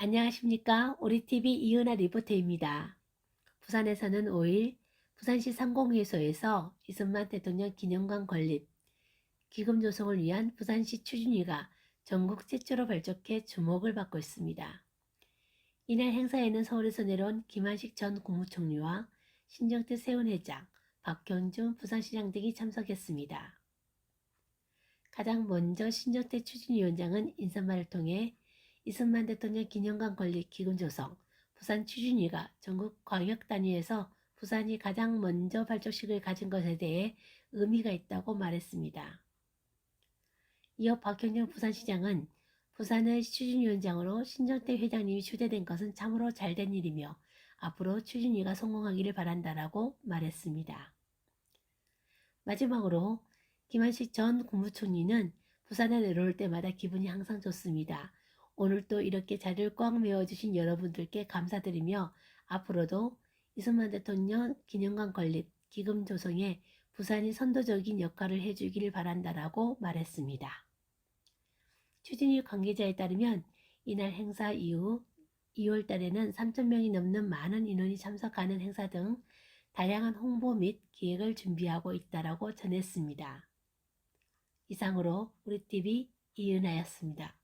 안녕하십니까. 우리TV 이은아 리포터입니다. 부산에서는 5일 부산시 상공회소에서 이승만 대통령 기념관 건립, 기금 조성을 위한 부산시 추진위가 전국 최초로 발족해 주목을 받고 있습니다. 이날 행사에는 서울에서 내려온 김한식 전 국무총리와 신정태 세운회장, 박경준 부산시장 등이 참석했습니다. 가장 먼저 신정태 추진위원장은 인사말을 통해 이승만 대통령 기념관 건립 기금 조성, 부산 추진위가 전국 광역 단위에서 부산이 가장 먼저 발족식을 가진 것에 대해 의미가 있다고 말했습니다. 이어 박형정 부산시장은 부산의 추진위원장으로 신정태 회장님이 초대된 것은 참으로 잘된 일이며 앞으로 추진위가 성공하기를 바란다라고 말했습니다. 마지막으로 김한식 전 국무총리는 부산에 내려올 때마다 기분이 항상 좋습니다. 오늘도 이렇게 자리를 꽉 메워주신 여러분들께 감사드리며 앞으로도 이승만 대통령 기념관 건립 기금 조성에 부산이 선도적인 역할을 해주기를 바란다라고 말했습니다. 추진위 관계자에 따르면 이날 행사 이후 2월 달에는 3,000명이 넘는 많은 인원이 참석하는 행사 등 다양한 홍보 및 기획을 준비하고 있다라고 전했습니다. 이상으로 우리 TV 이은하였습니다.